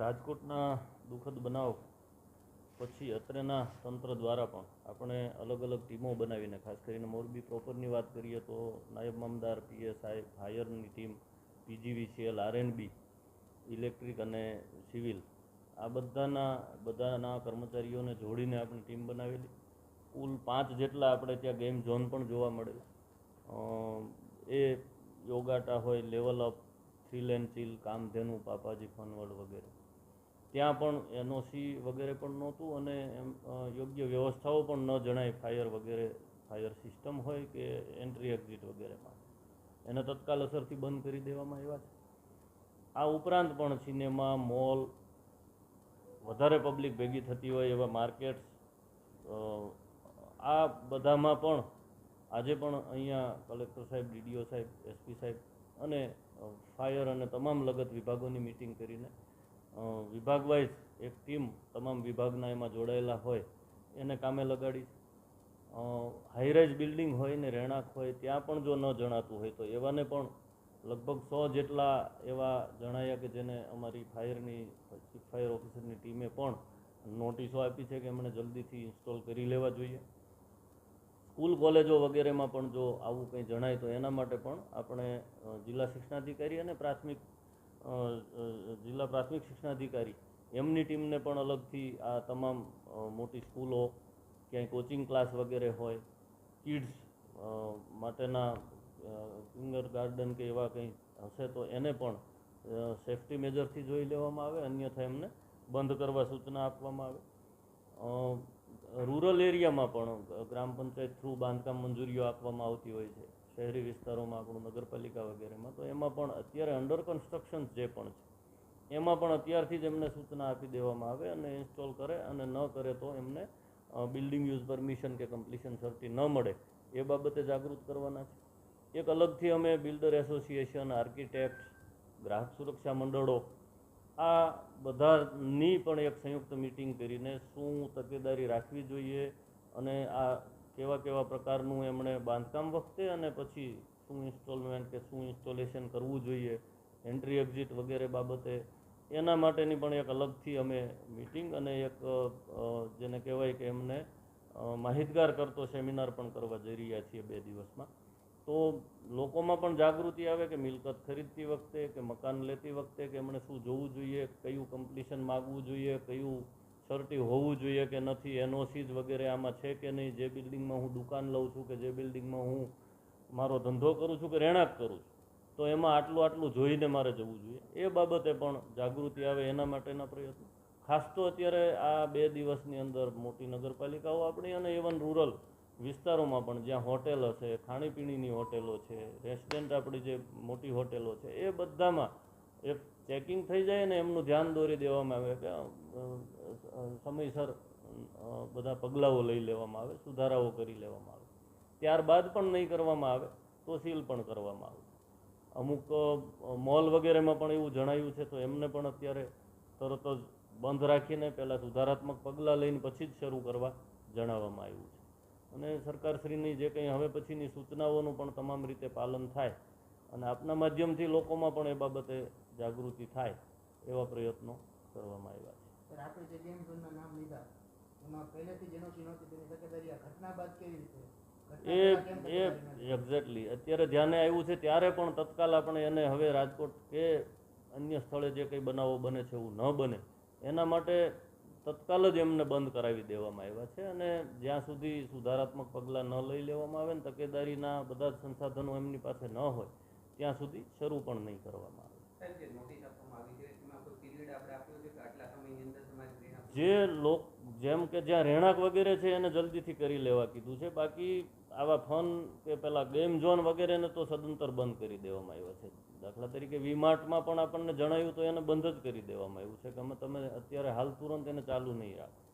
રાજકોટના દુઃખદ બનાવ, પછી અત્રેના તંત્ર દ્વારા પણ આપણે અલગ અલગ ટીમો બનાવીને, ખાસ કરીને મોરબી પ્રોપરની વાત કરીએ તો નાયબ મામદાર પીએસઆઈ ફાયરની ટીમ પીજીવીસીએલ આરએનબી ઇલેક્ટ્રિક અને સિવિલ, આ બધાના બધાના કર્મચારીઓને જોડીને આપણે ટીમ બનાવેલી. કુલ પાંચ જેટલા આપણે ત્યાં ગેમ ઝોન પણ જોવા મળેલા. એ યોગાટા હોય, level up three lane chill, Kamdhenu, Papaji ફનવર્ડ વગેરે. ત્યાં પણ એનઓસી વગેરે પણ નહોતું અને એમ યોગ્ય વ્યવસ્થાઓ પણ ન જણાય ફાયર વગેરે, ફાયર સિસ્ટમ હોય કે એન્ટ્રી એક્ઝિટ વગેરે માટે. એને તત્કાલ અસરથી બંધ કરી દેવામાં આવ્યા છે. આ ઉપરાંત પણ સિનેમા, મોલ, વધારે પબ્લિક ભેગી થતી હોય એવા માર્કેટ્સ આ બધામાં પણ આજે પણ અહીંયા કલેક્ટર સાહેબ, ડીડીઓ સાહેબ, એસપી સાહેબ અને ફાયર અને તમામ લગત વિભાગોની મિટિંગ કરીને વિભાગ વાઇઝ એક ટીમ તમામ વિભાગના એમાં જોડાયેલા હોય, એને કામે લગાડી. હાઈરાઇઝ બિલ્ડિંગ હોય ને રહેણાંક હોય, ત્યાં પણ જો ન જણાતું હોય તો એવાને પણ લગભગ સો જેટલા એવા જણાયા કે જેને અમારી ફાયરની, ચીફ ફાયર ઓફિસરની ટીમે પણ નોટિસો આપી છે કે એમણે જલ્દીથી ઇન્સ્ટોલ કરી લેવા જોઈએ. સ્કૂલ, કોલેજો વગેરેમાં પણ જો આવું કંઈ જણાય તો એના માટે પણ આપણે જિલ્લા શિક્ષણાધિકારી અને પ્રાથમિક જિલ્લા પ્રાથમિક શિક્ષણાધિકારી એમની ટીમને પણ અલગથી આ તમામ મોટી સ્કૂલો, ક્યાંય કોચિંગ ક્લાસ વગેરે હોય, કિડ્સ માટેના ફિંગર ગાર્ડન કે એવા કંઈ હશે તો એને પણ સેફટી મેજરથી જોઈ લેવામાં આવે, અન્યથા એમને બંધ કરવા સૂચના આપવામાં આવે. રૂરલ એરિયામાં પણ ગ્રામ પંચાયત થ્રુ બાંધકામ મંજૂરીઓ આપવામાં આવતી હોય છે. શહેરી વિસ્તારોમાં આપણું નગરપાલિકા વગેરેમાં, તો એમાં પણ અત્યારે અંડર કન્સ્ટ્રક્શન જે પણ છે, એમાં પણ અત્યારથી જ એમને સૂચના આપી દેવામાં આવે અને ઇન્સ્ટોલ કરે અને ન કરે તો એમને બિલ્ડિંગ યુઝ પરમિશન કે કમ્પ્લીશન સર્ટી ન મળે, એ બાબતે જાગૃત કરવાના છે. એક અલગથી અમે બિલ્ડર એસોસિએશન આર્કિટેક્ટ ગ્રાહક સુરક્ષા મંડળો, આ બધાની પણ એક સંયુક્ત મિટિંગ કરીને શું તકેદારી રાખવી જોઈએ અને આ કેવા કેવા પ્રકારનું એમણે બાંધકામ વખતે અને પછી શું ઇન્સ્ટોલમેન્ટ કે શું ઇન્સ્ટોલેશન કરવું જોઈએ, એન્ટ્રી એક્ઝિટ વગેરે બાબતે, એના માટેની પણ એક અલગથી અમે મિટિંગ અને એક જેને કહેવાય કે એમને માહિતગાર કરતો સેમિનાર પણ કરવા જઈ રહ્યા છીએ બે દિવસમાં. તો લોકોમાં પણ જાગૃતિ આવે કે મિલકત ખરીદતી વખતે કે મકાન લેતી વખતે કે એમણે શું જોવું જોઈએ, કયું કમ્પ્લીશન માગવું જોઈએ, કયું સર્ટી હોવું જોઈએ કે નથી એનઓસીઝ વગેરે આમાં છે કે નહીં, જે બિલ્ડિંગમાં હું દુકાન લઉં છું કે જે બિલ્ડિંગમાં હું મારો ધંધો કરું છું કે રહેણાંક કરું છું, તો એમાં આટલું આટલું જોઈને મારે જવું જોઈએ. એ બાબતે પણ જાગૃતિ આવે એના માટેના પ્રયત્નો. ખાસ તો અત્યારે આ બે દિવસની અંદર મોટી નગરપાલિકાઓ આપણી અને ઇવન રૂરલ વિસ્તારોમાં પણ જ્યાં હોટેલ હશે ખાણીપીણીની હોટેલો છે, રેસ્ટોરન્ટ આપણી જે મોટી હોટેલો છે, એ બધામાં એક ચેકિંગ થઈ જાય ને એમનું ધ્યાન દોરી દેવામાં આવે કે સમયસર બધા પગલાઓ લઈ લેવામાં આવે, સુધારાઓ કરી લેવામાં આવે. ત્યારબાદ પણ નહીં કરવામાં આવે, તો સીલ પણ કરવામાં આવે. અમુક મોલ વગેરેમાં પણ એવું જણાયું છે, તો એમને પણ અત્યારે તરત જ બંધ રાખીને પહેલાં સુધારાત્મક પગલાં લઈને પછી જ શરૂ કરવા જણાવવામાં આવ્યું છે. અને સરકારશ્રીની જે કંઈ હવે પછીની સૂચનાઓનું પણ તમામ રીતે પાલન થાય અને આપના માધ્યમથી લોકોમાં પણ એ બાબતે જાગૃતિ થાય એવા પ્રયત્નો કરવામાં આવ્યા છે. સર આપણે જે ગેમ ઝોનના નામ લીધા એમાં પહેલેથી જ તેની તકેદારી આ ઘટના બાદ કેવી રીતે? એ એ એક્ઝેક્ટલી અત્યારે ધ્યાને આવ્યું છે ત્યારે પણ તત્કાલ આપણે એને હવે રાજકોટ કે અન્ય સ્થળે જે કંઈ બનાવો બને છે એવું ન બને એના માટે તત્કાલ જ એમને બંધ કરાવી દેવામાં આવ્યા છે અને જ્યાં સુધી સુધારાત્મક પગલાં ન લઈ લેવામાં આવે ને તકેદારીના બધા જ સંસાધનો એમની પાસે ન હોય ત્યાં સુધી શરૂ પણ નહીં કરવામાં આવે. જે લોક જેમ કે જ્યાં રહેણાંક વગેરે છે એને જલ્દીથી કરી લેવા કીધું છે. બાકી આવા ફન કે પેલા ગેમ ઝોન વગેરેને તો સદંતર બંધ કરી દેવામાં આવ્યા છે. દાખલા તરીકે વીમાર્ટમાં પણ આપણને જણાયું તો એને બંધ જ કરી દેવામાં આવ્યું છે કે અમે તમે અત્યારે હાલ તુરંત એને ચાલુ નહીં રાખો.